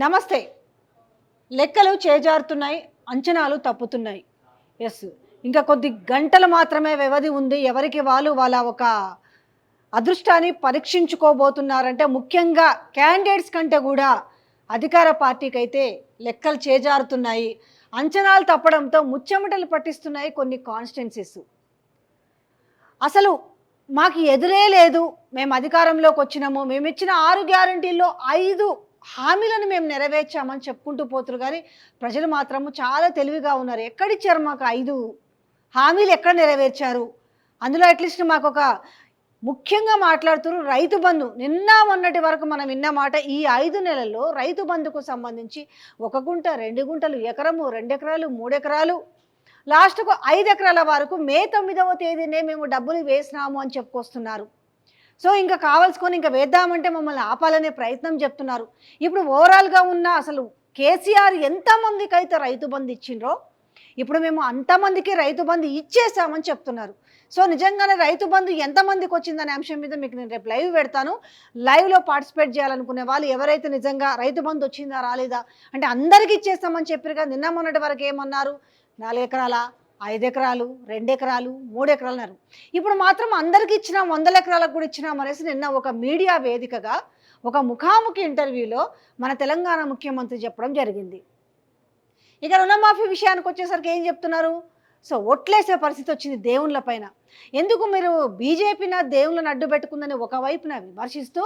నమస్తే. లెక్కలు చేజారుతున్నాయి అంచనాలు తప్పుతున్నాయి. ఎస్ ఇంకా కొద్ది గంటలు మాత్రమే వ్యవధి ఉంది. ఎవరికి వాళ్ళు వాళ్ళ ఒక అదృష్టాన్ని పరీక్షించుకోబోతున్నారంటే ముఖ్యంగా క్యాండిడేట్స్ కంటే కూడా అధికార పార్టీకి అయితే లెక్కలు చేజారుతున్నాయి. అంచనాలు తప్పడంతో ముచ్చెమటలు పట్టిస్తున్నాయి కొన్ని కాన్స్టిట్యున్సీస్ అసలు మాకు ఎదురే లేదు. మేము అధికారంలోకి వచ్చినాము. మేము ఇచ్చిన ఆరు గ్యారంటీల్లో ఐదు హామీలను మేము నెరవేర్చామని చెప్పుకుంటూ పోతురు. కానీ ప్రజలు మాత్రము చాలా తెలివిగా ఉన్నారు. ఎక్కడిచ్చారు మాకు ఐదు? హామీలు ఎక్కడ నెరవేర్చారు? అందులో అట్లీస్ట్ మాకు ఒక ముఖ్యంగా మాట్లాడుతున్నారు రైతు బంధు. నిన్న మొన్నటి వరకు మనం విన్న మాట ఈ ఐదు నెలల్లో రైతు బంధుకు సంబంధించి ఒక గుంట రెండు గుంటలు ఎకరము రెండు ఎకరాలు మూడు ఎకరాలు లాస్ట్కు ఐదు ఎకరాల వరకు మే తొమ్మిదవ తేదీనే మేము డబ్బులు వేసినాము అని చెప్పుకొస్తున్నారు. సో ఇంకా కావాల్సుకొని ఇంకా వేద్దామంటే మమ్మల్ని ఆపాలనే ప్రయత్నం చెప్తున్నారు. ఇప్పుడు ఓవరాల్గా ఉన్న అసలు కేసీఆర్ ఎంతమందికి అయితే రైతు బంధు ఇచ్చిండ్రో ఇప్పుడు మేము అంతమందికి రైతు బంధు ఇచ్చేసామని చెప్తున్నారు. సో నిజంగానే రైతు బంధు ఎంతమందికి వచ్చిందనే అంశం మీద మీకు నేను రేపు లైవ్ పెడతాను. లైవ్లో పార్టిసిపేట్ చేయాలనుకునే వాళ్ళు ఎవరైతే నిజంగా రైతు బంధు వచ్చిందా రాలేదా అంటే అందరికీ ఇచ్చేస్తామని చెప్పారు కదా నిన్న మొన్నటి వరకు ఏమన్నారు? నాలుగు ఎకరాల ఐదు ఎకరాలు రెండు ఎకరాలు మూడు ఎకరాలు అన్నారు ఇప్పుడు మాత్రం అందరికి ఇచ్చినా వందల ఎకరాలకు కూడా ఇచ్చినాం అనేసి నిన్న ఒక మీడియా వేదికగా ఒక ముఖాముఖి ఇంటర్వ్యూలో మన తెలంగాణ ముఖ్యమంత్రి చెప్పడం జరిగింది. ఇక రుణమాఫీ విషయానికి వచ్చేసరికి ఏం చెప్తున్నారు? సో ఒట్లేసే పరిస్థితి వచ్చింది దేవుళ్ళ పైన. ఎందుకు మీరు బీజేపీన దేవుళ్ళని అడ్డు పెట్టుకుందని ఒకవైపున విమర్శిస్తూ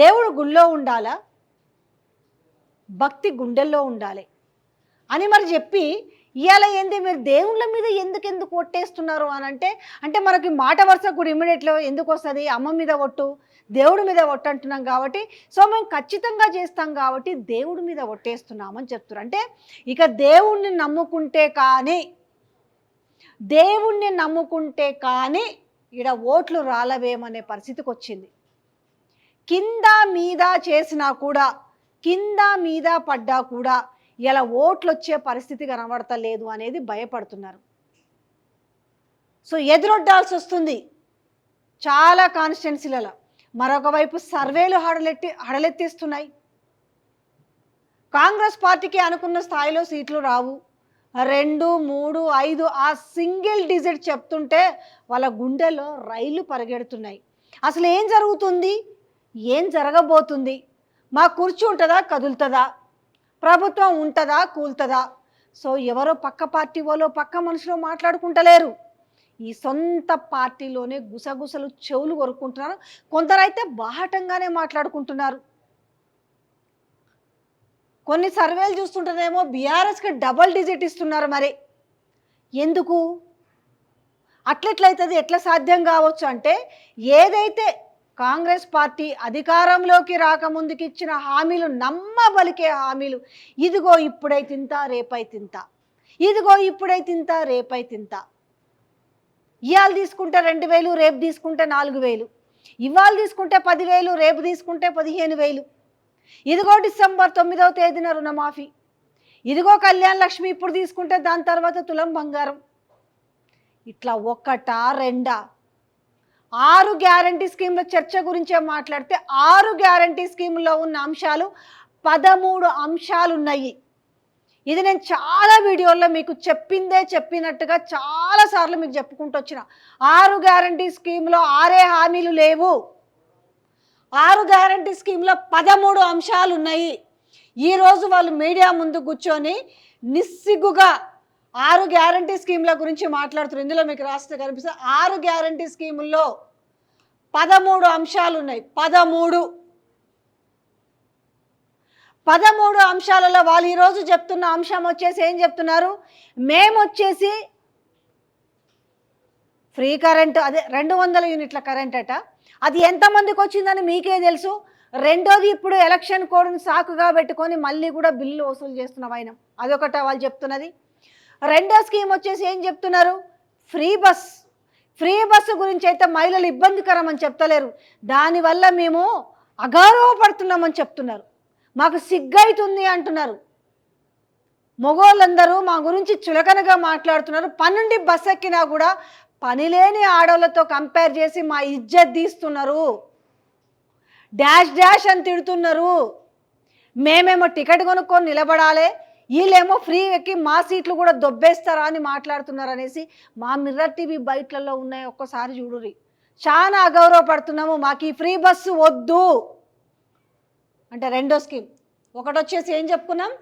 దేవుడు గుళ్ళో ఉండాలా? భక్తి గుండెల్లో ఉండాలి అని మరి చెప్పి ఇవాళ ఏంది? మీరు దేవుళ్ళ మీద ఎందుకు ఎందుకు ఒట్టేస్తున్నారు అని అంటే అంటే మనకి మాట వరుస కూడా ఇమ్మీడియట్లో ఎందుకు వస్తుంది? అమ్మ మీద ఒట్టు దేవుడి మీద ఒట్టు అంటున్నాం కాబట్టి సో మేము ఖచ్చితంగా చేస్తాం కాబట్టి దేవుడి మీద ఒట్టేస్తున్నామని చెప్తున్నారు. అంటే ఇక దేవుణ్ణి నమ్ముకుంటే కానీ దేవుణ్ణి నమ్ముకుంటే కానీ ఇడ ఓట్లు రాలవేమనే పరిస్థితికి వచ్చింది. కింద మీద చేసినా కూడా కింద మీద పడ్డా కూడా ఇలా ఓట్లు వచ్చే పరిస్థితి కనబడతలేదు అనేది భయపడుతున్నారు. సో ఎదురొడ్డాల్సి వస్తుంది చాలా కాన్స్టిట్యున్సీలలో. మరొక వైపు సర్వేలు హడలెట్టి హడలెత్తిస్తున్నాయి. కాంగ్రెస్ పార్టీకి అనుకున్న స్థాయిలో సీట్లు రావు. రెండు మూడు ఐదు ఆ సింగిల్ డిజిట్ చెప్తుంటే వాళ్ళ గుండెలో రైళ్ళు పరిగెడుతున్నాయి. అసలు ఏం జరుగుతుంది? ఏం జరగబోతుంది? మా కుర్చీ ఉంటుందా? కదులుతుందా? ప్రభుత్వం ఉంటుందా కూల్తుందా? సో ఎవరో పక్క పార్టీ వాళ్ళు పక్క మనుషులు మాట్లాడుకుంటలేరు. ఈ సొంత పార్టీలోనే గుసగుసలు చెవులు కొరుక్కుంటున్నారు. కొందరైతే బాహటంగానే మాట్లాడుకుంటున్నారు. కొన్ని సర్వేలు చూస్తుంటేనేమో బీఆర్ఎస్కి డబల్ డిజిట్ ఇస్తున్నారు మరి. ఎందుకు? అట్లెట్లయితుంది? ఎట్లా సాధ్యం కావచ్చు? అంటే ఏదైతే కాంగ్రెస్ పార్టీ అధికారంలోకి రాకముందుకి ఇచ్చిన హామీలు నమ్మబలికే హామీలు. ఇదిగో ఇప్పుడై తింత రేపై తింత. ఇదిగో ఇప్పుడై తింత రేపై తింత. ఇవాళ తీసుకుంటే రెండు వేలు రేపు తీసుకుంటే నాలుగు వేలు. ఇవాళ తీసుకుంటే పదివేలు రేపు తీసుకుంటే పదిహేను వేలు. ఇదిగో డిసెంబర్ తొమ్మిదవ తేదీన రుణమాఫీ. ఇదిగో కళ్యాణ్ లక్ష్మి ఇప్పుడు తీసుకుంటే దాని తర్వాత తులం బంగారం. ఇట్లా ఒక్కటా రెండా? ఆరు గ్యారంటీ స్కీమ్ల చర్చ గురించే మాట్లాడితే ఆరు గ్యారంటీ స్కీముల్లో ఉన్న అంశాలు పదమూడు అంశాలు ఉన్నాయి ఇది నేను చాలా వీడియోల్లో మీకు చెప్పిందే చెప్పినట్టుగా చాలాసార్లు మీకు చెప్పుకుంటూ వచ్చిన. ఆరు గ్యారంటీ స్కీమ్లో ఆరే హామీలు లేవు. ఆరు గ్యారంటీ స్కీమ్లో పదమూడు అంశాలు ఉన్నాయి ఈరోజు వాళ్ళు మీడియా ముందు కూర్చొని నిస్సిగ్గుగా ఆరు గ్యారంటీ స్కీమ్ల గురించి మాట్లాడుతున్నారు. ఇందులో మీకు రాస్తే కనిపిస్తుంది. ఆరు గ్యారంటీ స్కీముల్లో పదమూడు అంశాలు ఉన్నాయి పదమూడు. పదమూడు అంశాలలో వాళ్ళు ఈరోజు చెప్తున్న అంశం వచ్చేసి ఏం చెప్తున్నారు? మేము వచ్చేసి ఫ్రీ కరెంట్ అదే రెండు వందల యూనిట్ల కరెంట్ అట. అది ఎంతమందికి వచ్చిందని మీకే తెలుసు. రెండోది ఇప్పుడు ఎలక్షన్ కోడ్ని సాకుగా పెట్టుకొని మళ్ళీ కూడా బిల్లు వసూలు చేస్తున్నాం ఆయన అదొకట వాళ్ళు చెప్తున్నది. రెండో స్కీమ్ వచ్చేసి ఏం చెప్తున్నారు? Free bus. ఫ్రీ బస్సు గురించి అయితే మహిళలు ఇబ్బందికరం అని చెప్తలేరు. దానివల్ల మేము అగౌరవపడుతున్నామని చెప్తున్నారు. మాకు సిగ్గైతుంది అంటున్నారు. మగోళ్ళందరూ మా గురించి చులకనగా మాట్లాడుతున్నారు. పన్నుండి బస్ ఎక్కినా కూడా పనిలేని ఆడవాళ్ళతో కంపేర్ చేసి మా ఇజ్జత్ తీస్తున్నారు. డాష్ డాష్ అని తిడుతున్నారు. మేమేమో టికెట్ కొనుక్కొని నిలబడాలి. వీళ్ళేమో ఫ్రీ ఎక్కి మా సీట్లు కూడా దొబ్బేస్తారా అని మాట్లాడుతున్నారు అనేసి మా మిర్రర్ టీవీ బయట్లలో ఉన్నాయి ఒక్కసారి చూడురి చాలా అగౌరవపడుతున్నాము మాకు ఈ ఫ్రీ బస్సు వద్దు. అంటే రెండో స్కీమ్. ఒకటి వచ్చేసి ఏం చెప్పుకున్నాం?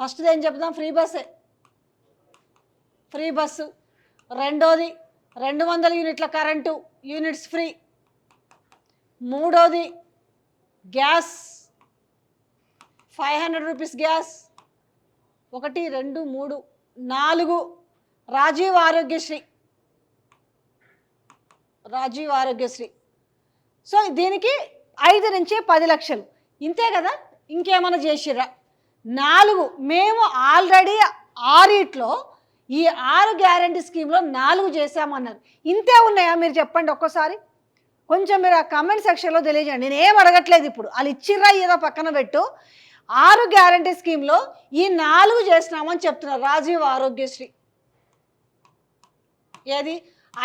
ఫస్ట్ది ఏం చెప్తాం ఫ్రీ బస్సే. Free bus. రెండోది రెండు వందల యూనిట్ల కరెంటు యూనిట్స్ ఫ్రీ. మూడోది gas. Five hundred rupees gas. ఒకటి రెండు మూడు నాలుగు. రాజీవ్ ఆరోగ్యశ్రీ. రాజీవ్ ఆరోగ్యశ్రీ. సో దీనికి ఐదు నుంచి పది లక్షలు. ఇంతే కదా? ఇంకేమైనా చేసిర్రా? నాలుగు. మేము ఆల్రెడీ ఆరిట్లో ఈ ఆరు గ్యారంటీ స్కీమ్లో నాలుగు చేశామన్నారు. ఇంతే ఉన్నాయా మీరు చెప్పండి ఒక్కసారి? కొంచెం మీరు ఆ కమెంట్ సెక్షన్లో తెలియజేయండి. నేను ఏం అడగట్లేదు ఇప్పుడు. వాళ్ళు ఇచ్చిర్రా ఏదో పక్కన పెట్టు. ఆరు గ్యారంటీ స్కీమ్లో ఈ నాలుగు చేసినామని చెప్తున్నారు రాజీవ్ ఆరోగ్యశ్రీ. ఏది?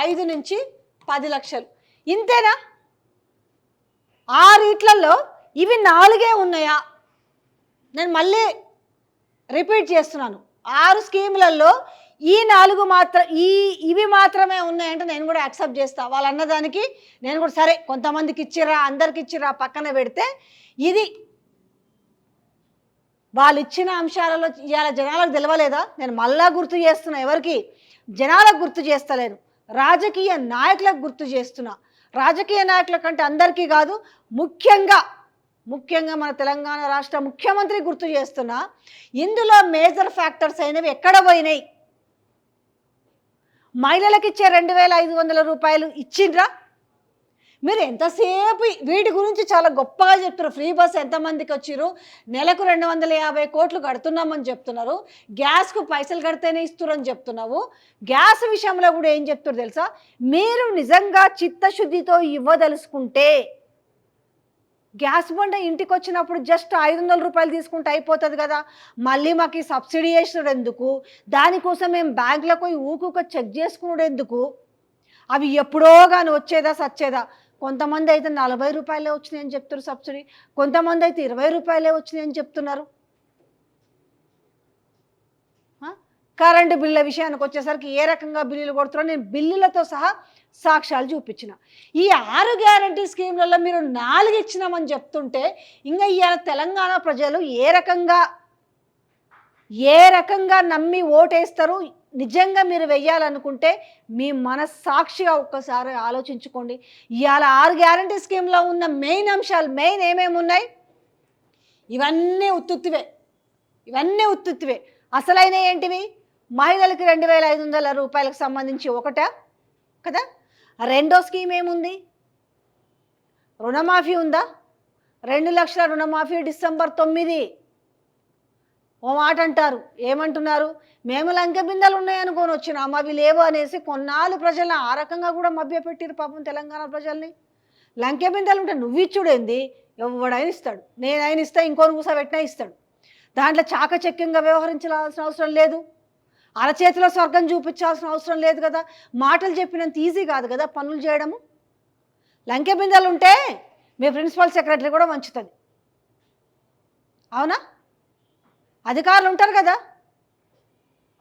ఐదు నుంచి పది లక్షలు. ఇంతేనా? ఆరిట్లలో ఇవి నాలుగే ఉన్నాయా? నేను మళ్ళీ రిపీట్ చేస్తున్నాను. ఆరు స్కీములలో ఈ నాలుగు మాత్రం ఈ ఇవి మాత్రమే ఉన్నాయంటే నేను కూడా యాక్సెప్ట్ చేస్తాను వాళ్ళు అన్నదానికి నేను కూడా సరే కొంతమందికి ఇచ్చిరా అందరికి ఇచ్చిరా పక్కన పెడితే ఇది వాళ్ళు ఇచ్చిన అంశాలలో ఇవాళ జనాలకు తెలవలేదా? నేను మళ్ళా గుర్తు చేస్తున్నా ఎవరికి? జనాలకు గుర్తు చేస్తలేను. రాజకీయ నాయకులకు గుర్తు చేస్తున్నా. రాజకీయ నాయకుల కంటే అందరికీ కాదు ముఖ్యంగా ముఖ్యంగా మన తెలంగాణ రాష్ట్ర ముఖ్యమంత్రి గుర్తు చేస్తున్నా ఇందులో మేజర్ ఫ్యాక్టర్స్ అయినవి ఎక్కడ పోయినాయి? మహిళలకు ఇచ్చే రెండు వేల ఐదు వందల రూపాయలు ఇచ్చిండ్రా? మీరు ఎంతసేపు వీటి గురించి చాలా గొప్పగా చెప్తారు ఫ్రీ బస్ ఎంతమందికి వచ్చిర్రు? నెలకు రెండు వందల యాభై కోట్లు కడుతున్నామని చెప్తున్నారు. గ్యాస్కు పైసలు కడితేనే ఇస్తురని చెప్తున్నావు. గ్యాస్ విషయంలో కూడా ఏం చెప్తారు తెలుసా? మీరు నిజంగా చిత్తశుద్ధితో ఇవ్వదలుచుకుంటే గ్యాస్ బండ ఇంటికి వచ్చినప్పుడు జస్ట్ ఐదు వందల రూపాయలు తీసుకుంటే అయిపోతుంది కదా. మళ్ళీ మాకు సబ్సిడీ వేసినాడు ఎందుకు? దానికోసం మేము బ్యాంకులకు పోయి ఊకుక చెక్ చేసుకున్నాడు ఎందుకు? అవి ఎప్పుడో కానీ వచ్చేదా సచ్చేదా? కొంతమంది అయితే నలభై రూపాయలే వచ్చినాయని చెప్తారు సబ్సిడీ. కొంతమంది అయితే ఇరవై రూపాయలే వచ్చినాయని చెప్తున్నారు. కరెంటు బిల్ల విషయానికి వచ్చేసరికి ఏ రకంగా బిల్లులు కొడుతున్నారో నేను బిల్లులతో సహా సాక్ష్యాలు చూపించిన. ఈ ఆరు గ్యారంటీ స్కీమ్లలో మీరు నాలుగు ఇచ్చినామని చెప్తుంటే ఇంకా ఇవాళ తెలంగాణ ప్రజలు ఏ రకంగా ఏ రకంగా నమ్మి ఓటేస్తారు? నిజంగా మీరు వెయ్యాలనుకుంటే మీ మనస్సాక్షిగా ఒక్కసారి ఆలోచించుకోండి. ఇవాళ ఆరు గ్యారంటీ స్కీమ్లో ఉన్న మెయిన్ అంశాలు మెయిన్ ఏమేమి ఉన్నాయి? ఇవన్నీ ఉత్తుత్తివే. ఇవన్నీ ఉత్తుత్తివే. అసలైన ఏంటివి? మహిళలకి రెండు వేల ఐదు వందల రూపాయలకు సంబంధించి ఒకటా కదా? రెండో స్కీమ్ ఏముంది? రుణమాఫీ ఉందా? రెండు లక్షల రుణమాఫీ డిసెంబర్ తొమ్మిది. ఓ మాట అంటారు ఏమంటున్నారు? మేము లంక బిందెలు ఉన్నాయనుకొని వచ్చినాం. అవి లేవు అనేసి కొన్నాళ్ళు ప్రజలను ఆ రకంగా కూడా మభ్యపెట్టిరు పాపం తెలంగాణ ప్రజల్ని. లంకె బిందెలు ఉంటే నువ్వు ఇచ్చుడేంది ఎవడైనా ఇస్తాడు. నేనైనా ఇస్తా ఇంకోరు కూసబెట్టినా ఇస్తాడు. దాంట్లో చాకచక్యంగా వ్యవహరించాల్సిన అవసరం లేదు. అరచేతిలో స్వర్గం చూపించాల్సిన అవసరం లేదు కదా. మాటలు చెప్పినంత ఈజీ కాదు కదా పనులు చేయడము. లంకె బిందెలు ఉంటే మీ ప్రిన్సిపల్ సెక్రటరీ కూడా వంచుతుంది. అవునా? అధికారులు ఉంటారు కదా.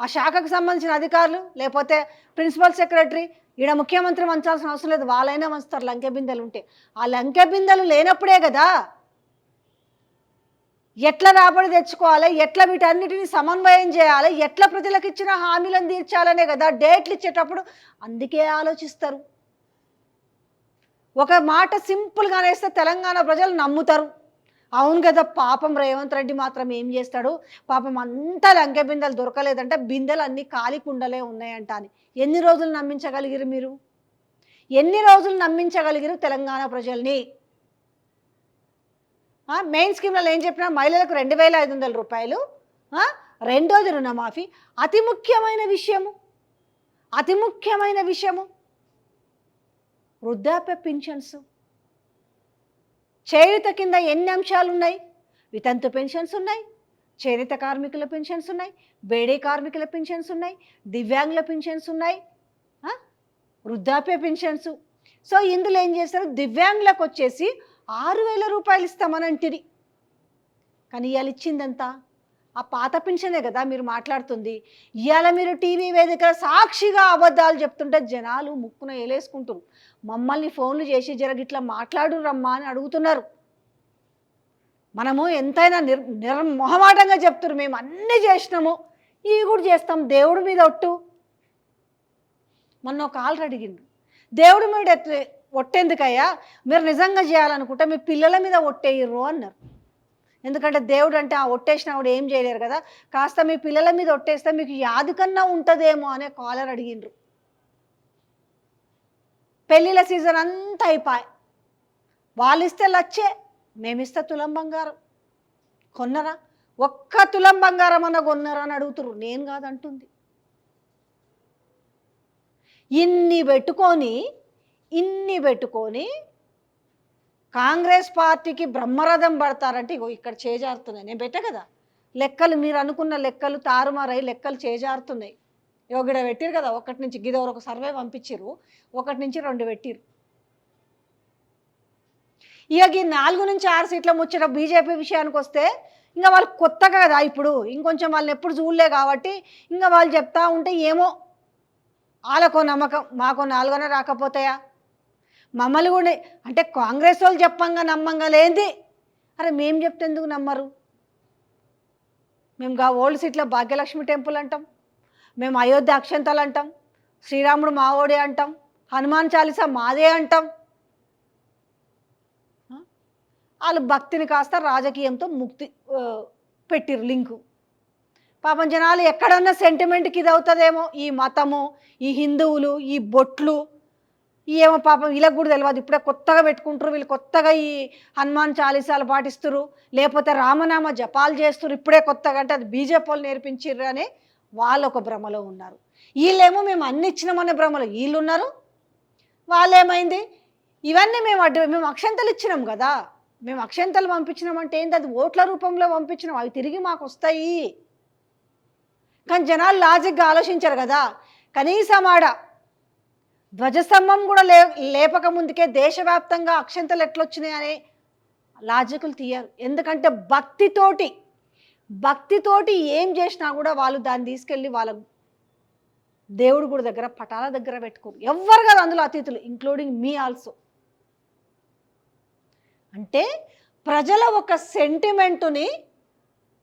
ఆ శాఖకు సంబంధించిన అధికారులు లేకపోతే ప్రిన్సిపల్ సెక్రటరీ ఈడ ముఖ్యమంత్రి వంచాల్సిన అవసరం లేదు. వాళ్ళైనా వంచుతారు లంకె బిందెలు ఉంటే. ఆ లంకె బిందెలు లేనప్పుడే కదా ఎట్లా రాబడి తెచ్చుకోవాలి ఎట్లా వీటన్నిటిని సమన్వయం చేయాలి ఎట్లా ప్రజలకు ఇచ్చిన హామీలను తీర్చాలనే కదా డేట్లు ఇచ్చేటప్పుడు అందుకే ఆలోచిస్తారు. ఒక మాట సింపుల్గా అనేస్తే తెలంగాణ ప్రజలు నమ్ముతారు. అవును కదా పాపం రేవంత్ రెడ్డి మాత్రం ఏం చేస్తాడు? పాపం అంతా లంకె బిందెలు దొరకలేదంటే బిందెలు అన్నీ ఖాళీ కుండలే ఉన్నాయంట అని. ఎన్ని రోజులు నమ్మించగలిగిరు మీరు? ఎన్ని రోజులు నమ్మించగలిగిరు తెలంగాణ ప్రజల్ని? మెయిన్ స్కీమ్లలో ఏం చెప్పినా మహిళలకు రెండు వేల ఐదు వందల రూపాయలు రెండోది రుణమాఫీ. అతి ముఖ్యమైన విషయము. అతి ముఖ్యమైన విషయము. వృద్ధాప్య పింఛన్స్. చేయుత కింద ఎన్ని అంశాలు ఉన్నాయి వితంతు పెన్షన్స్ ఉన్నాయి చేనేత కార్మికుల పెన్షన్స్ ఉన్నాయి బేడే కార్మికుల పెన్షన్స్ ఉన్నాయి దివ్యాంగుల పెన్షన్స్ ఉన్నాయి వృద్ధాప్య పెన్షన్స్. సో ఇందులో ఏం చేస్తారు? దివ్యాంగులకు వచ్చేసి ఆరు వేల రూపాయలు ఇస్తామనంటిరి కానీ ఇవాళ ఇచ్చిందంతా? ఆ పాత పెన్షనే కదా మీరు మాట్లాడుతుంది. ఇవాళ మీరు టీవీ వేదిక సాక్షిగా అబద్ధాలు చెప్తుంటే జనాలు ముక్కున ఏలేసుకుంటారు. మమ్మల్ని ఫోన్లు చేసి జరగ ఇట్లా మాట్లాడు రమ్మా అని అడుగుతున్నారు. మనము ఎంతైనా నిర్ నిర్మొహమాటంగా చెప్తున్నారు మేము అన్నీ చేసినాము. ఇవి కూడా చేస్తాం. దేవుడి మీద ఒట్టు. మొన్న ఒక ఆల్రెడీ అడిగిండు. దేవుడి మీద ఎత్తే- ఒట్టేందుకయ్యా? మీరు నిజంగా చేయాలనుకుంటే మీ పిల్లల మీద ఒట్టేయరు అన్నారు. ఎందుకంటే దేవుడు అంటే ఆ ఒట్టేసినప్పుడు ఏం చేయలేరు కదా? కాస్త మీ పిల్లల మీద ఒట్టేస్తే మీకు యాది కన్నా ఉంటుందేమో అనే కాలర్ అడిగిండ్రు. పెళ్ళిళ్ళ సీజన్ అంతా అయిపోయి. వాళ్ళు ఇస్తే లచ్చే మేమిస్తే తులం బంగారం. కొన్నరా? ఒక్క తులం బంగారం అన్న కొన్నరా అని అడుగుతురు నేను కాదంటుంది. ఇన్ని పెట్టుకొని ఇన్ని పెట్టుకొని కాంగ్రెస్ పార్టీకి బ్రహ్మరథం పడతారంటే ఇగో ఇక్కడ చేజారుతున్నాయి. నేను పెట్టా కదా? లెక్కలు మీరు అనుకున్న లెక్కలు తారుమారై లెక్కలు చేజారుతున్నాయి. ఇగో గిడ పెట్టిరు కదా ఒకటి నుంచి గిదవరు ఒక సర్వే పంపించారు ఒకటి నుంచి రెండు పెట్టిరు ఇక ఈ నాలుగు నుంచి ఆరు సీట్ల ముచ్చట బీజేపీ విషయానికి వస్తే ఇంకా వాళ్ళు కొత్తగా కదా ఇప్పుడు ఇంకొంచెం వాళ్ళని ఎప్పుడు చూడలే కాబట్టి ఇంకా వాళ్ళు చెప్తా ఉంటే ఏమో వాళ్ళకో నమ్మకం మాకో నాలుగనే రాకపోతాయా? మమ్మల్ని కూడా అంటే కాంగ్రెస్ వాళ్ళు చెప్పంగా నమ్మంగా లేంది అరే మేము చెప్తే ఎందుకు నమ్మరు? మేము గా ఓల్డ్ సిటీలో భాగ్యలక్ష్మి టెంపుల్ అంటాం. మేము అయోధ్య అక్షంతలు అంటాం శ్రీరాముడు మావోడే అంటాం హనుమాన్ చాలీసా మాదే అంటాం. వాళ్ళు భక్తిని కాస్త రాజకీయంతో ముక్తి పెట్టిరు లింకు. పాపం జనాలు ఎక్కడన్నా సెంటిమెంట్కి ఇది అవుతుందేమో ఈ మతము ఈ హిందువులు ఈ బొట్లు ఈ ఏమో పాపం వీళ్ళకి కూడా తెలియదు ఇప్పుడే కొత్తగా పెట్టుకుంటారు వీళ్ళు కొత్తగా ఈ హనుమాన్ చాలీసాలు పాటిస్తారు లేకపోతే రామనామ జపాలు చేస్తారు ఇప్పుడే కొత్తగా అంటే అది బీజేపీ వాళ్ళు నేర్పించిర్రు అని వాళ్ళు ఒక భ్రమలో ఉన్నారు. వీళ్ళేమో మేము అన్ని ఇచ్చినామనే భ్రమలో వీళ్ళు ఉన్నారు వాళ్ళేమైంది? ఇవన్నీ మేము అడ్డు మేము అక్షంతలు ఇచ్చినాం కదా. మేము అక్షంతలు పంపించినామంటే ఏంటి అది ఓట్ల రూపంలో పంపించినాం. అవి తిరిగి మాకు వస్తాయి కానీ జనాలు లాజిక్గా ఆలోచించారు కదా. కనీసం ఆడ ధ్వజస్తంభం కూడా లే లేపక ముందుకే దేశవ్యాప్తంగా అక్షంతలు ఎట్లొచ్చినాయి అనే లాజికులు తీయరు. ఎందుకంటే భక్తితోటి భక్తితోటి ఏం చేసినా కూడా వాళ్ళు దాన్ని తీసుకెళ్ళి వాళ్ళ దేవుడు గుడి దగ్గర పటాల దగ్గర పెట్టుకోరు. ఎవ్వరు కాదు అందులో అతిథులు ఇంక్లూడింగ్ మీ ఆల్సో అంటే ప్రజల ఒక సెంటిమెంటుని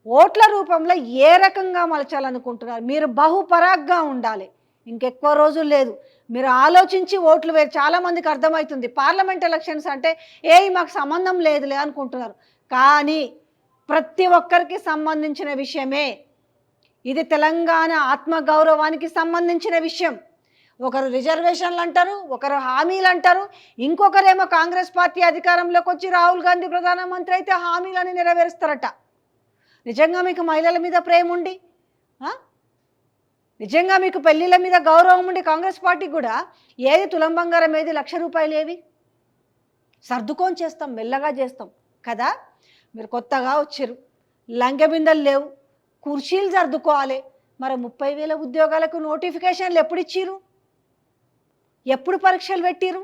ఓట్ల రూపంలో ఏ రకంగా మలచాలనుకుంటున్నారు? మీరు బహుపరాగ్గా ఉండాలి. ఇంకెక్కువ రోజులు లేదు. మీరు ఆలోచించి ఓట్లు వేరు. చాలామందికి అర్థమవుతుంది. పార్లమెంట్ ఎలక్షన్స్ అంటే ఏ మాకు సంబంధం లేదులే అనుకుంటున్నారు. కానీ ప్రతి ఒక్కరికి సంబంధించిన విషయమే. ఇది తెలంగాణ ఆత్మగౌరవానికి సంబంధించిన విషయం. ఒకరు రిజర్వేషన్లు అంటారు ఒకరు హామీలు అంటారు ఇంకొకరేమో కాంగ్రెస్ పార్టీ అధికారంలోకి వచ్చి రాహుల్ గాంధీ ప్రధానమంత్రి అయితే హామీలని నెరవేరుస్తారట. నిజంగా మీకు మహిళల మీద ప్రేమ ఉండి నిజంగా మీకు పెళ్ళిళ్ళ మీద గౌరవం ఉండి కాంగ్రెస్ పార్టీకి కూడా ఏది తులం బంగారం ఏది లక్ష రూపాయలు ఏవి? సర్దుకొని చేస్తాం మెల్లగా చేస్తాం. కదా? మీరు కొత్తగా వచ్చారు. లంకె బిందెలు లేవు. కుర్చీలు సర్దుకోవాలి. మరి ముప్పై వేల ఉద్యోగాలకు నోటిఫికేషన్లు ఎప్పుడు ఇచ్చిర్రు? ఎప్పుడు పరీక్షలు పెట్టిరు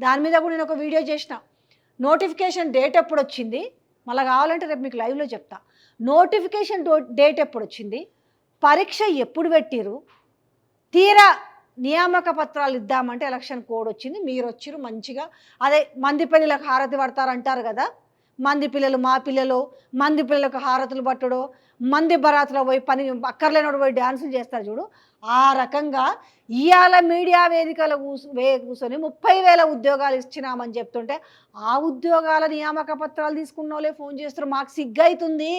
దాని మీద కూడా నేను ఒక వీడియో చేసిన. నోటిఫికేషన్ డేట్ ఎప్పుడు వచ్చింది? మళ్ళీ కావాలంటే రేపు మీకు లైవ్లో చెప్తా. నోటిఫికేషన్ డేట్ ఎప్పుడు వచ్చింది? పరీక్ష ఎప్పుడు పెట్టిరు తీరా నియామక పత్రాలు ఇద్దామంటే ఎలక్షన్ కోడ్ వచ్చింది. మీరు వచ్చిరు మంచిగా. అదే మంది పెళ్ళిళ్ళకి హారతి పడతారు అంటారు కదా. మంది పిల్లలు మా పిల్లలు మంది పిల్లలకు హారతులు పట్టడు మంది బరాతులో పోయి పని అక్కర్లేనోడు పోయి డ్యాన్సులు చేస్తారు చూడు. ఆ రకంగా ఇవాళ మీడియా వేదికలు కూసు వే కూర్చొని ముప్పై వేల ఉద్యోగాలు ఇచ్చినామని చెప్తుంటే ఆ ఉద్యోగాల నియామక పత్రాలు తీసుకున్న వాళ్ళే ఫోన్ చేస్తారు మాకు సిగ్గైతుంది.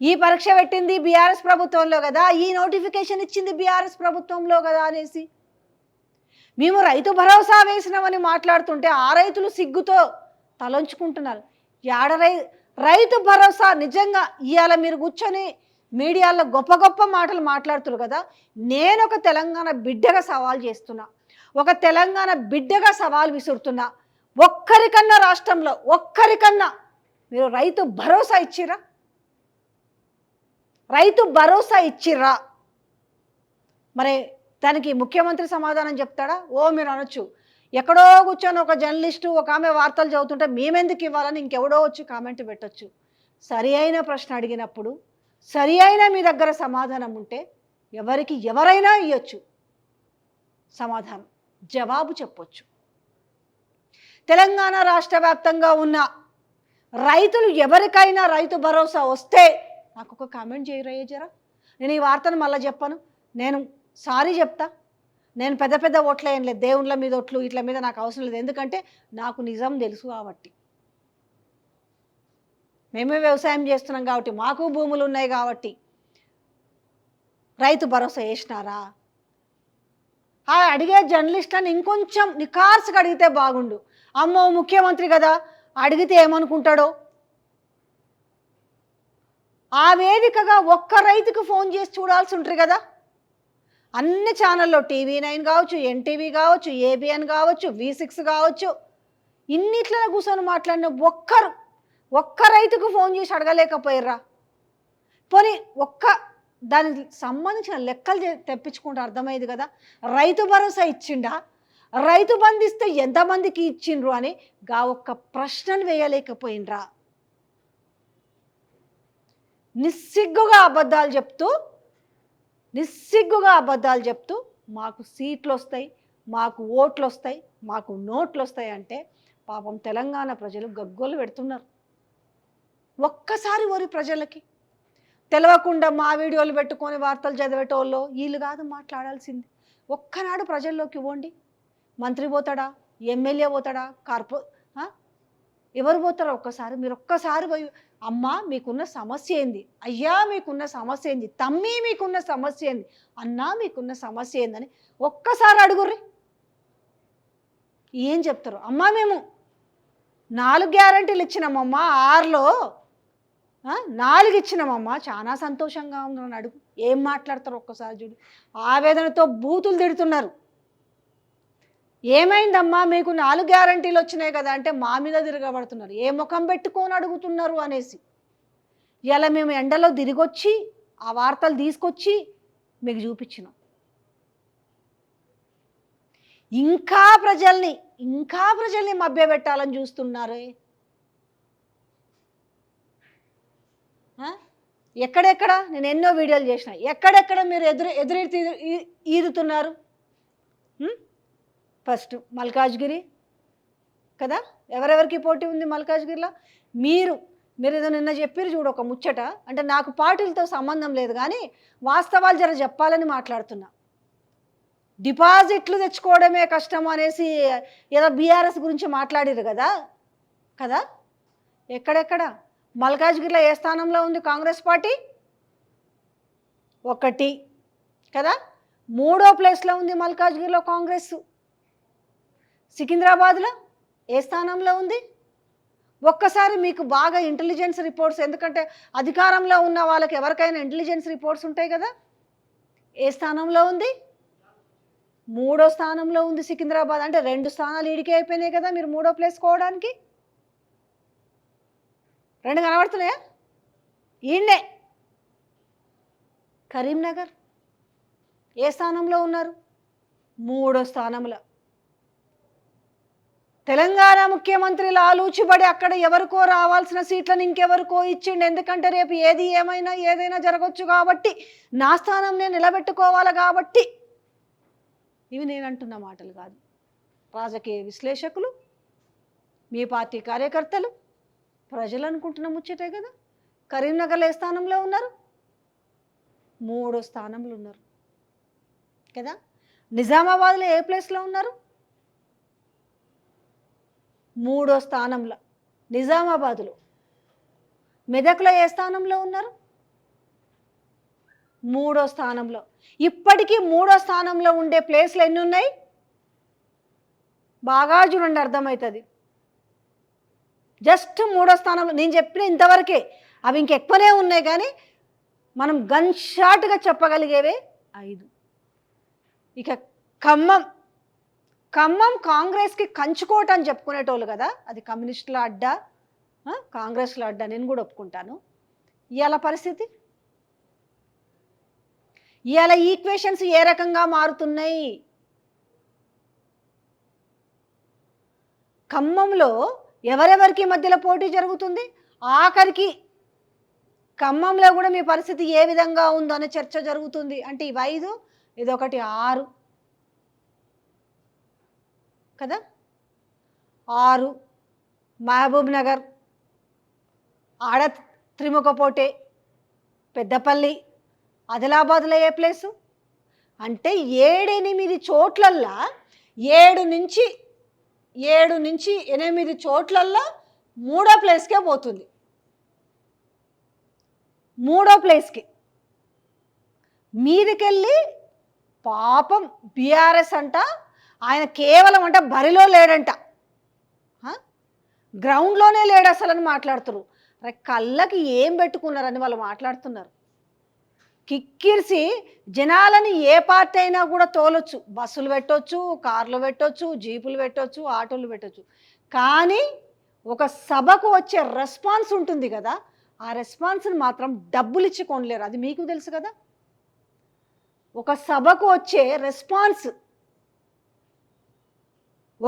ఈ పరీక్ష పెట్టింది బీఆర్ఎస్ ప్రభుత్వంలో కదా ఈ నోటిఫికేషన్ ఇచ్చింది బీఆర్ఎస్ ప్రభుత్వంలో కదా అనేసి. మేము రైతు భరోసా వేసినామని మాట్లాడుతుంటే ఆ రైతులు సిగ్గుతో తలంచుకుంటున్నారు. యాడ రై రైతు భరోసా నిజంగా ఇవాళ మీరు కూర్చొని మీడియాలో గొప్ప గొప్ప మాటలు మాట్లాడుతురు కదా. నేను ఒక తెలంగాణ బిడ్డగా సవాల్ చేస్తున్నా. ఒక తెలంగాణ బిడ్డగా సవాల్ విసురుతున్నా. ఒక్కరికన్నా రాష్ట్రంలో ఒక్కరికన్నా మీరు రైతు భరోసా ఇచ్చిరా రైతు భరోసా ఇచ్చిర్రా? మరి దానికి ముఖ్యమంత్రి సమాధానం చెప్తాడా? ఓ మీరు అనొచ్చు. ఎక్కడో కూర్చొని ఒక జర్నలిస్టు ఒక ఆమె వార్తలు చదువుతుంటే మేమెందుకు ఇవ్వాలని ఇంకెవడో వచ్చి కామెంట్ పెట్టొచ్చు. సరి అయిన ప్రశ్న అడిగినప్పుడు సరి అయిన మీ దగ్గర సమాధానం ఉంటే ఎవరికి ఎవరైనా ఇవ్వచ్చు సమాధానం. జవాబు చెప్పొచ్చు. తెలంగాణ రాష్ట్ర వ్యాప్తంగా ఉన్న రైతులు ఎవరికైనా రైతు భరోసా వస్తే నాకు ఒక కామెంట్ చేయరయ్యే జరా? నేను ఈ వార్తను మళ్ళీ చెప్పను. నేను సారీ చెప్తా. నేను పెద్ద పెద్ద ఓట్లు ఏం లేదు. దేవుళ్ళ మీద ఓట్లు ఇట్ల మీద నాకు అవసరం లేదు. ఎందుకంటే నాకు నిజం తెలుసు కాబట్టి. మేమే వ్యవసాయం చేస్తున్నాం కాబట్టి మాకు భూములు ఉన్నాయి కాబట్టి. రైతు భరోసా వేసినారా ఆ అడిగే జర్నలిస్ట్లను ఇంకొంచెం నికార్సుగా అడిగితే బాగుండు. అమ్మో ముఖ్యమంత్రి కదా అడిగితే ఏమనుకుంటాడో? ఆ వేదికగా ఒక్క రైతుకు ఫోన్ చేసి చూడాల్సి ఉంటారు కదా. అన్ని ఛానల్లో టీవీ నైన్ కావచ్చు ఎన్టీవీ కావచ్చు ఏబిఎన్ కావచ్చు వి సిక్స్ కావచ్చు ఇన్నిట్లో కూర్చొని మాట్లాడిన ఒక్కరు ఒక్క రైతుకు ఫోన్ చేసి అడగలేకపోయారా పోనీ ఒక్క దానికి సంబంధించిన లెక్కలు తెప్పించుకుంటే అర్థమైంది కదా? రైతు భరోసా ఇచ్చిండా? రైతు బంధిస్తే ఎంతమందికి ఇచ్చిండ్రు అని గా ఒక్క ప్రశ్నను వేయలేకపోయినరా. నిస్సిగ్గుగా అబద్ధాలు చెప్తూ నిస్సిగ్గుగా అబద్ధాలు చెప్తూ మాకు సీట్లు వస్తాయి మాకు ఓట్లు వస్తాయి మాకు నోట్లు వస్తాయి అంటే పాపం తెలంగాణ ప్రజలు గగ్గోలు పెడుతున్నారు. ఒక్కసారి ఓరి ప్రజలకి. తెలవకుండా మా వీడియోలు పెట్టుకొని వార్తలు చదివేటోళ్ళు వీళ్ళు కాదు మాట్లాడాల్సింది. ఒక్కనాడు ప్రజల్లోకి ఇవ్వండి మంత్రి పోతాడా? ఎమ్మెల్యే పోతాడా? కార్పొ ఎవరు పోతారో ఒక్కసారి మీరు ఒక్కసారి పోయి అమ్మా మీకున్న సమస్య ఏంది? అయ్యా మీకున్న సమస్య ఏంది? తమ్మి మీకున్న సమస్య ఏంది? అన్నా మీకున్న సమస్య ఏందని ఒక్కసారి అడుగుర్రి. ఏం చెప్తారు? అమ్మా మేము నాలుగు గ్యారంటీలు ఇచ్చినామమ్మా ఆరులో నాలుగు ఇచ్చినామమ్మా. చాలా సంతోషంగా ఉందని అడుగు. ఏం మాట్లాడతారు ఒక్కసారి చూడు. ఆవేదనతో బూతులు తిడుతున్నారు. ఏమైందమ్మా? మీకు నాలుగు గ్యారంటీలు వచ్చినాయి కదా అంటే మా మీద తిరగబడుతున్నారు. ఏ ముఖం పెట్టుకొని అడుగుతున్నారు అనేసి. ఇలా మేము ఎండలో తిరిగొచ్చి ఆ వార్తలు తీసుకొచ్చి మీకు చూపించినాం. ఇంకా ప్రజల్ని ఇంకా ప్రజల్ని మభ్యపెట్టాలని చూస్తున్నారే? ఎక్కడెక్కడ? నేను ఎన్నో వీడియోలు చేసిన. ఎక్కడెక్కడ మీరు ఎదురు ఎదురు ఈదుతున్నారు? ఫస్ట్ మల్కాజ్గిరి కదా? ఎవరెవరికి పోటీ ఉంది మల్కాజ్గిరిలో? మీరు. మీరు ఏదో నిన్న చెప్పారు చూడు ఒక ముచ్చట. అంటే నాకు పార్టీలతో సంబంధం లేదు కానీ వాస్తవాలు జర చెప్పాలని మాట్లాడుతున్నా. డిపాజిట్లు తెచ్చుకోవడమే కష్టం అనేసి ఏదో బీఆర్ఎస్ గురించి మాట్లాడారు కదా? కదా? ఎక్కడెక్కడ? మల్కాజ్గిరిలో ఏ స్థానంలో ఉంది కాంగ్రెస్ పార్టీ? ఒకటి. కదా? మూడో ప్లేస్లో ఉంది మల్కాజ్గిరిలో కాంగ్రెస్. సికింద్రాబాద్లో ఏ స్థానంలో ఉంది? ఒక్కసారి మీకు బాగా ఇంటెలిజెన్స్ రిపోర్ట్స్ ఎందుకంటే అధికారంలో ఉన్న వాళ్ళకి ఎవరికైనా ఇంటెలిజెన్స్ రిపోర్ట్స్ ఉంటాయి కదా? ఏ స్థానంలో ఉంది? మూడో స్థానంలో ఉంది సికింద్రాబాద్. అంటే రెండు స్థానాలు ఈడికే అయిపోయినాయి కదా మీరు మూడో ప్లేస్ కోవడానికి రెండు కనబడుతున్నాయా? ఈయనే కరీంనగర్. ఏ స్థానంలో ఉన్నారు? మూడో స్థానంలో. తెలంగాణ ముఖ్యమంత్రి లాలూచిబడి అక్కడ ఎవరికో రావాల్సిన సీట్లను ఇంకెవరికో ఇచ్చిండు. ఎందుకంటే రేపు ఏది ఏమైనా ఏదైనా జరగచ్చు కాబట్టి నా స్థానం నేను నిలబెట్టుకోవాలి కాబట్టి. ఇవి నేను అంటున్న మాటలు కాదు. రాజకీయ విశ్లేషకులు మీ పార్టీ కార్యకర్తలు ప్రజలు అనుకుంటున్న ముచ్చటే కదా. కరీంనగర్లో ఏ స్థానంలో ఉన్నారు? మూడో స్థానంలో ఉన్నారు. కదా? నిజామాబాద్లో ఏ ప్లేస్లో ఉన్నారు? మూడో స్థానంలో. నిజామాబాదులో. మెదక్లో ఏ స్థానంలో ఉన్నారు? మూడో స్థానంలో. ఇప్పటికీ మూడో స్థానంలో ఉండే ప్లేస్లు ఎన్ని ఉన్నాయి బాగా చూడండి అర్థమవుతుంది. జస్ట్ మూడో స్థానంలో. నేను చెప్పిన ఇంతవరకే. అవి ఇంకెక్కువనే ఉన్నాయి కానీ మనం గన్ షాట్గా చెప్పగలిగేవే ఐదు. ఇక ఖమ్మం. ఖమ్మం కాంగ్రెస్కి కంచుకోట అని చెప్పుకునేటోళ్ళు కదా అది కమ్యూనిస్టుల అడ్డా? కాంగ్రెస్లో అడ్డ అడ్డా నేను కూడా ఒప్పుకుంటాను. ఇవాళ పరిస్థితి? ఇవాళ ఈక్వేషన్స్ ఏ రకంగా మారుతున్నాయి? ఖమ్మంలో ఎవరెవరికి మధ్యలో పోటీ జరుగుతుంది? ఆఖరికి ఖమ్మంలో కూడా మీ పరిస్థితి ఏ విధంగా ఉందో అనే చర్చ జరుగుతుంది. అంటే ఇవి ఐదు ఇదొకటి ఆరు. కదా? ఆరు మహబూబ్ నగర్ ఆడ త్రిముఖపోటే పెద్దపల్లి ఆదిలాబాద్లో ఏ ప్లేసు? అంటే ఏడెనిమిది చోట్లల్లా ఏడు నుంచి ఏడు నుంచి ఎనిమిది చోట్లల్లా మూడో ప్లేస్కే పోతుంది. మూడో ప్లేస్కి. మీదకెళ్ళి పాపం బీఆర్ఎస్ అంట ఆయన కేవలం అంటే బరిలో లేడంట. గ్రౌండ్లోనే లేడు అసలు అని మాట్లాడుతున్నారు అరే కళ్ళకి ఏం పెట్టుకున్నారని వాళ్ళు మాట్లాడుతున్నారు. కిక్కిరిసి జనాలని ఏ పార్టీ అయినా కూడా తోలొచ్చు. బస్సులు పెట్టొచ్చు కార్లు పెట్టొచ్చు జీపులు పెట్టొచ్చు ఆటోలు పెట్టొచ్చు. కానీ ఒక సభకు వచ్చే రెస్పాన్స్ ఉంటుంది కదా ఆ రెస్పాన్స్ని మాత్రం డబ్బులు ఇచ్చి కొనలేరు. అది మీకు తెలుసు కదా? ఒక సభకు వచ్చే రెస్పాన్స్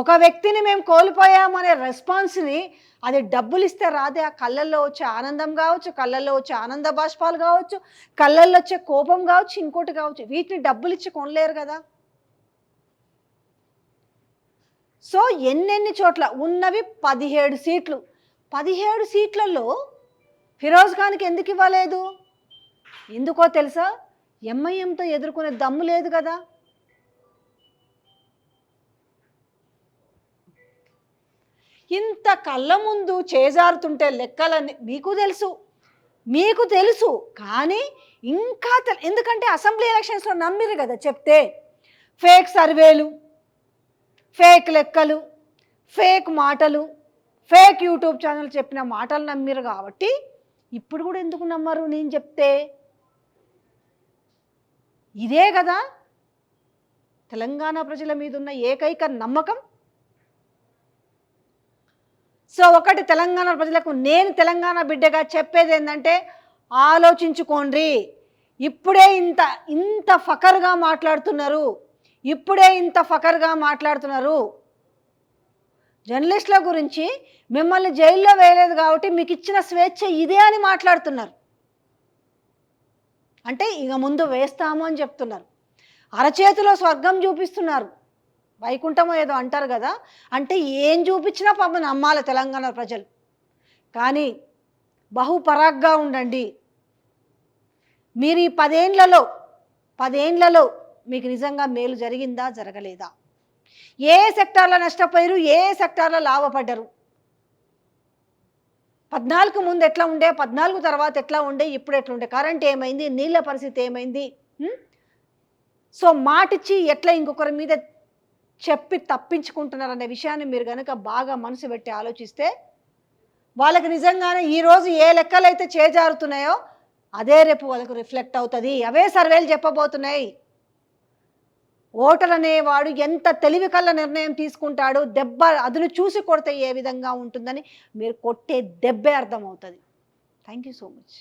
ఒక వ్యక్తిని మేము కోల్పోయామనే రెస్పాన్స్ని అది డబ్బులు ఇస్తే రాదే. ఆ కళ్ళల్లో వచ్చే ఆనందం కావచ్చు కళ్ళల్లో వచ్చే ఆనంద బాష్పాలు కావచ్చు కళ్ళల్లో వచ్చే కోపం కావచ్చు ఇంకోటి కావచ్చు. వీటిని డబ్బులు ఇచ్చి కొనలేరు కదా. సో ఎన్నెన్ని చోట్ల ఉన్నవి పదిహేడు సీట్లు. పదిహేడు సీట్లలో ఫిరోజ్ ఖాన్కి ఎందుకు ఇవ్వలేదు? ఎందుకో తెలుసా? ఎంఐఎంతో ఎదుర్కొనే దమ్ము లేదు కదా. ఇంత కళ్ళ ముందు చేజారుతుంటే లెక్కలని మీకు తెలుసు. మీకు తెలుసు. కానీ ఇంకా ఎందుకంటే అసెంబ్లీ ఎలక్షన్స్లో నమ్మిరు కదా చెప్తే. ఫేక్ సర్వేలు ఫేక్ లెక్కలు ఫేక్ మాటలు ఫేక్ యూట్యూబ్ ఛానల్ చెప్పిన మాటలు నమ్మిరు కాబట్టి ఇప్పుడు కూడా ఎందుకు నమ్మరు నేను చెప్తే? ఇదే కదా తెలంగాణ ప్రజల మీద ఉన్న ఏకైక నమ్మకం. సో ఒకటి తెలంగాణ ప్రజలకు నేను తెలంగాణ బిడ్డగా చెప్పేది ఏంటంటే ఆలోచించుకోండి. ఇప్పుడే ఇంత ఇంత ఫకర్గా మాట్లాడుతున్నారు. ఇప్పుడే ఇంత ఫకర్గా మాట్లాడుతున్నారు. జర్నలిస్టుల గురించి మిమ్మల్ని జైల్లో వేయలేదు కాబట్టి మీకు ఇచ్చిన స్వేచ్ఛ ఇదే అని మాట్లాడుతున్నారు. అంటే ఇక ముందు వేస్తాము అని చెప్తున్నారు. అరచేతిలో స్వర్గం చూపిస్తున్నారు. వైకుంఠమో ఏదో అంటారు కదా అంటే ఏం చూపించినా పాపం నమ్మాలి తెలంగాణ ప్రజలు. కానీ బహుపరాగ్గా ఉండండి. మీరు ఈ పదేండ్లలో పదేండ్లలో మీకు నిజంగా మేలు జరిగిందా జరగలేదా? ఏ సెక్టార్లో నష్టపోయారు ఏ సెక్టార్లో లాభపడ్డరు? పద్నాలుగు ముందు ఎట్లా ఉండే పద్నాలుగు తర్వాత ఎట్లా ఉండే ఇప్పుడు ఎట్లా ఉండే? కరెంట్ ఏమైంది నీళ్ళ పరిస్థితి ఏమైంది? సో మాటిచ్చి ఎట్లా ఇంకొకరి మీద చెప్పి తప్పించుకుంటున్నారనే విషయాన్ని మీరు కనుక బాగా మనసు పెట్టి ఆలోచిస్తే వాళ్ళకి నిజంగానే ఈరోజు ఏ లెక్కలైతే చేజారుతున్నాయో అదే రేపు వాళ్ళకు రిఫ్లెక్ట్ అవుతుంది. అవే సర్వేలు చెప్పబోతున్నాయి. ఓటర్ అనేవాడు ఎంత తెలివి కళ్ళ నిర్ణయం తీసుకుంటాడు దెబ్బ అదును చూసి కొడితే ఏ విధంగా ఉంటుందని మీరు కొట్టే దెబ్బే అర్థమవుతుంది. Thank you so much